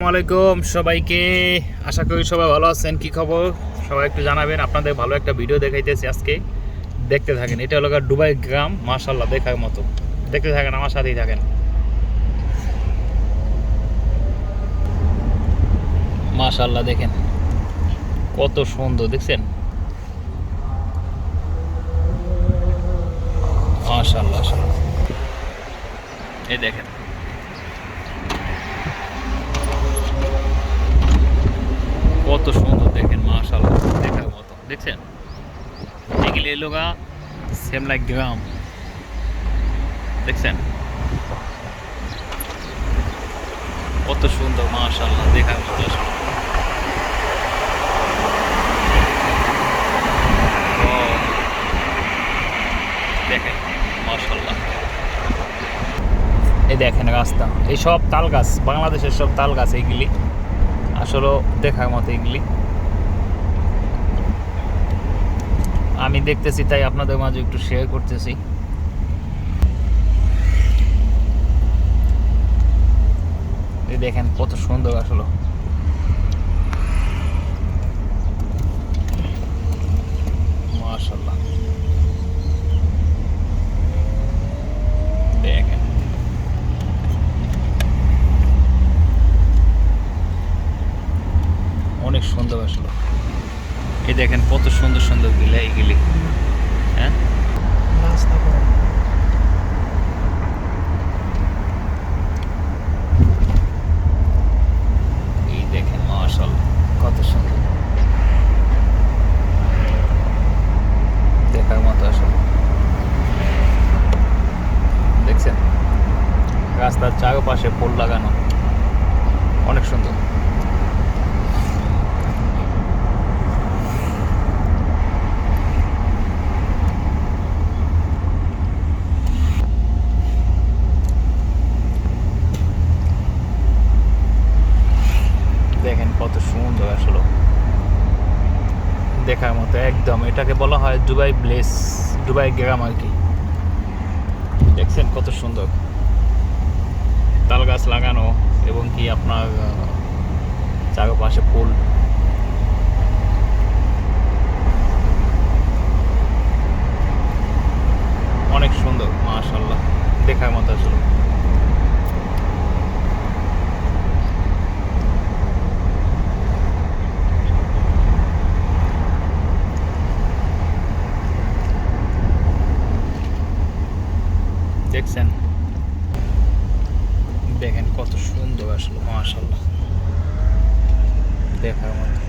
আসসালামাইকুম সবাইকে। আশা করি সবাই ভালো আছেন। কি খবর? সবাই একটু জানাবেন, আপনাদের ভালো একটা ভিডিও দেখাইতেছি আজকে। দেখতে থাকেন, এটা হলো দুবাই গ্রাম মাশাল্লাহ দেখার মতো। দেখতে থাকেন, আমার সাথেই থাকেন। মাশাল্লাহ দেখেন। কত সুন্দর, দেখছেন? মাশাল্লাহ এই দেখেন। কত সুন্দর দেখেন মাশাল্লাহ দেখার মতো, দেখছেন? এগুলি এলোগা সেম লাইক গ্রাম দেখছেন? কত সুন্দর মাশাল্লাহ দেখার মতো দেখেন মাশাল্লাহ এই দেখেন রাস্তা, এই সব তাল গাছ, বাংলাদেশের সব তাল গাছ এইগুলি আসলে দেখার মতো এগুলি আমি দেখতেছি, তাই আপনাদের মাঝে একটু শেয়ার করতেছি। দেখেন কত সুন্দর আসলে মাশাল্লাহ দেখেন অনেক সুন্দর আসলো। এই দেখেন কত সুন্দর সুন্দর গিলা এইগুলি হ্যাঁ? এই দেখেন কত সুন্দর। দেখার মতো আসলে। দেখছেন? রাস্তার চারপাশে ফুল লাগানো। অনেক সুন্দর দেখেন কত সুন্দর আসলে দেখার মতো, একদম। এটাকে বলা হয় দুবাই ব্লেস, দুবাই গ্রাম আর কি। দেখছেন কত সুন্দর। তাল গাছ লাগানো এবং কি আপনার চারপাশে ফুল অনেক সুন্দর মাশাল্লাহ দেখার মতো আসলে দেখছেন? দেখেন কত সুন্দর আসলো মাশাল্লাহ দেখার মতো।